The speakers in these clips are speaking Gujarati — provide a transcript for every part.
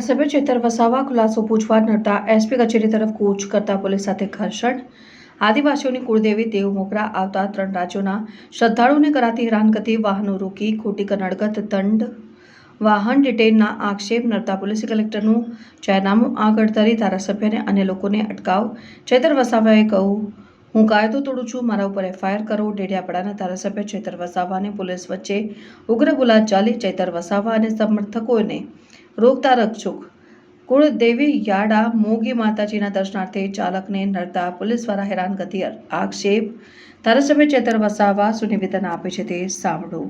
ધારાસભ્ય ચેતર વસાવા, ખુલાસો પૂછવા નડતા એસપી કચેરી તરફ કૂચ કરતા પોલીસ સાથે ઘર્ષણ. આદિવાસીઓની કુળદેવી દેવ મોગરા આવતા ત્રણ રાજ્યોના શ્રદ્ધાળુઓને કરાતી હેરાનગતિ વાહનો રોકી, ખોટી કનડગત દંડ, વાહન ડિટેનના આક્ષેપ નડતા પોલીસ કલેક્ટરનું જાહેરનામું આગળ ધરી ધારાસભ્યને અન્ય લોકોને અટકાવ. ચેતર વસાવાએ કહ્યું, હું કાયદો તોડું છું, મારા ઉપર એફઆઈઆર કરો. ડેડિયાપાડાના ધારાસભ્ય ચેતર વસાવા અને પોલીસ વચ્ચે ઉગ્ર ગુલાબ ચાલી ચેતર વસાવા અને સમર્થકોને રોકતા રકચુક કુળદેવી યાડા મોગી માતાજીના દર્શનાર્થે ચાલકને નડતા પોલીસ દ્વારા હેરાનગતિ આક્ષેપ. ધારાસભ્ય ચેતર વસાવા સુનિવેદન આપે છે તે સાંભળો.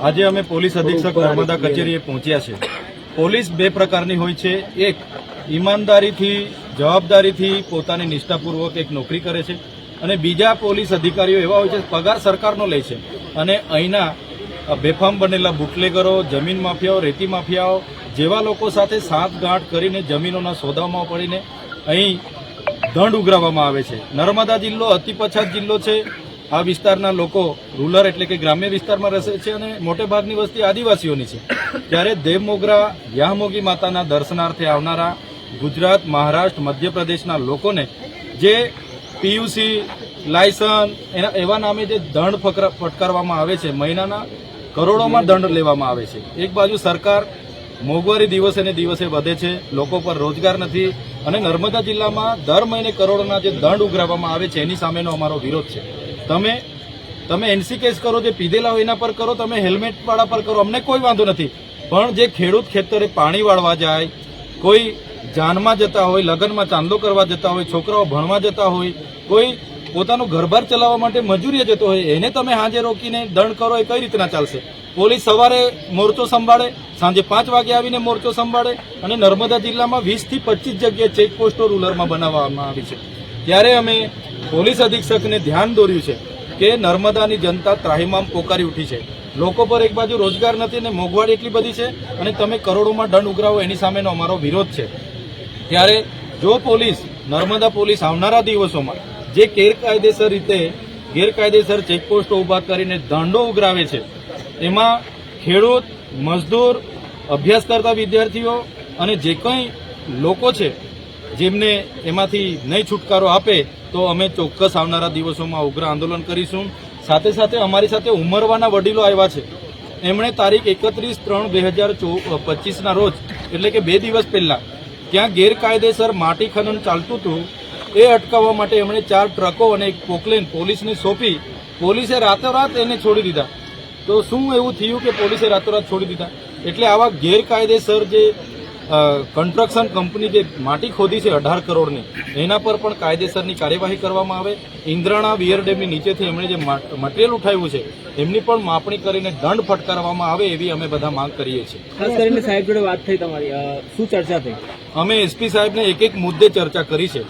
આજે અમે પોલીસ અધિક્ષક નર્મદા કચેરીએ પહોંચ્યા છે. પોલીસ બે પ્રકારની હોય છે. એક ઈમાનદારીથી જવાબદારીથી પોતાની નિષ્ઠાપૂર્વક એક નોકરી કરે છે અને બીજા પોલીસ અધિકારીઓ એવા હોય છે, પગાર સરકારનો લે છે. અને અહીંના બેફામ બનેલા બુટલેગરો, જમીન માફિયાઓ, રેતી માફિયાઓ જેવા લોકો સાથે સાંઠગાંઠ કરીને જમીનોના સોદામાં પડીને અહીં દંડ ઉઘરાવવામાં આવે છે. નર્મદા જિલ્લો અતિ પછાત જિલ્લો છે. આ વિસ્તારના લોકો રૂરલ એટલે કે ગ્રામ્ય વિસ્તારમાં રહે છે અને મોટે ભાગની વસ્તી આદિવાસીઓની છે. ત્યારે દેવમોગરા, યાહમોગી માતાના દર્શનાર્થે આવનારા ગુજરાત, મહારાષ્ટ્ર, મધ્યપ્રદેશના લોકોને જે પીયુસી લાયસન્સ એના, એવા નામે જે દંડ ફટકારવામાં આવે છે, મહિનાના કરોડોમાં દંડ લેવામાં આવે છે. એક બાજુ સરકાર મોંઘવારી દિવસે ને દિવસે વધે છે, લોકો પર રોજગાર નથી અને નર્મદા જિલ્લામાં દર મહિને કરોડોના જે દંડ ઉઘરાવવામાં આવે છે, એની સામેનો અમારો વિરોધ છે. તમે તમે એનસી કેસ કરો, જે પીધેલા હોય એના પર કરો, તમે હેલ્મેટવાળા પર કરો, અમને કોઈ વાંધો નથી. પણ જે ખેડૂત ખેતરે પાણી વાળવા જાય, કોઈ જાનમાં જતા હોય, લગ્નમાં ચાંદલો કરવા જતા હોય, છોકરાઓ ભણવા જતા હોય, કોઈ પોતાનું ઘરબાર ચલાવવા માટે મજૂરીએ જતો હોય, એને તમે હાજે રોકીને દંડ કરો એ કઈ રીતના ચાલશે? પોલીસ સવારે મોરચો સંભાળે, સાંજે પાંચ વાગે આવીને મોરચો સંભાળે અને નર્મદા જિલ્લામાં વીસથી પચીસ જગ્યાએ ચેકપોસ્ટો રૂલરમાં બનાવવામાં આવી છે. ત્યારે અમે પોલીસ અધિક્ષકને ધ્યાન દોર્યું છે કે નર્મદાની જનતા ત્રાહિમામ પોકારી ઉઠી છે. લોકો પર એક બાજુ રોજગાર નથી અને મોંઘવારી એટલી બધી છે અને તમે કરોડોમાં દંડ ઉઘરાવો એની સામેનો અમારો વિરોધ છે. ત્યારે જો પોલીસ નર્મદા પોલીસ આવનારા દિવસોમાં જે ગેરકાયદેસર રીતે ગેરકાયદેસર ચેકપોસ્ટો ઊભા કરીને દંડો ઉઘરાવે છે એમાં ખેડૂત, મજદૂર અભ્યાસ કરતા વિદ્યાર્થીઓ અને જે કંઈ લોકો છે જેમને એમાંથી નહીં છુટકારો આપે, તો અમે ચોક્કસ આવનારા દિવસોમાં ઉગ્ર આંદોલન કરીશું. સાથે સાથે અમારી સાથે ઉમરવાના વડીલો આવ્યા છે. એમણે તારીખ એકત્રીસ ત્રણ બે હજાર પચીસના રોજ, એટલે કે બે દિવસ પહેલા ત્યાં ગેરકાયદેસર માટી ખનન ચાલતું હતું, એ અટકાવવા માટે એમણે ચાર ટ્રકો અને એક પોકલેન પોલીસને સોંપી પોલીસે રાતોરાત એને છોડી દીધા. તો શું એવું થયું કે પોલીસે રાતોરાત છોડી દીધા? એટલે આવા ગેરકાયદેસર જે કન્સ્ટ્રક્શન કંપની જે માટી ખોદી છે અઢાર કરોડની એના પર પણ કાયદેસરની કાર્યવાહી કરવામાં આવે. ઇન્દ્રાણા વિયર ડેમની નીચેથી એમણે જે મટીરિયલ ઉઠાવ્યું છે એમની પણ માપણી કરીને દંડ ફટકારવામાં આવે એવી અમે બધા માંગ કરીએ છીએ. ખાસ કરીને સાહેબ જોડે વાત થઈ તમારી શું ચર્ચા થઈ? અમે એસપી સાહેબને એક એક મુદ્દે ચર્ચા કરી છે.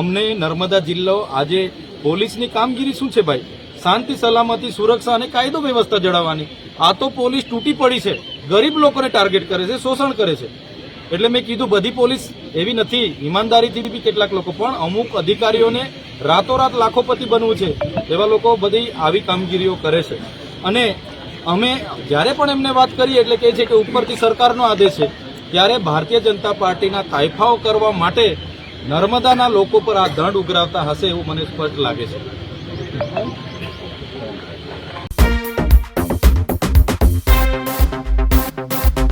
અમને નર્મદા જિલ્લો આજે પોલીસની કામગીરી શું છે ભાઈ? શાંતિ સલામતી સુરક્ષા અને કાયદો વ્યવસ્થા જળવવાની. આ તો પોલીસ તૂટી પડી છે. ગરીબ લોકોને ટાર્ગેટ કરે છે શોષણ કરે છે. એટલે મેં કીધું, બધી પોલીસ એવી નથી. ઈમાનદારીથી બી કેટલાક લોકો. પણ અમુક અધિકારીઓને રાતોરાત લાખોપતિ બનવું છે એવા લોકો બધી આવી કામગીરીઓ કરે છે. અને અમે જ્યારે પણ એમને વાત કરીએ, એટલે કહે છે કે ઉપરથી સરકારનો આદેશ છે, ત્યારે ભારતીય જનતા પાર્ટીના કાયફાઓ કરવા માટે નર્મદાના લોકો પર આ દંડ ઉઘરાવતા હશે એવું મને સ્પષ્ટ લાગે છે.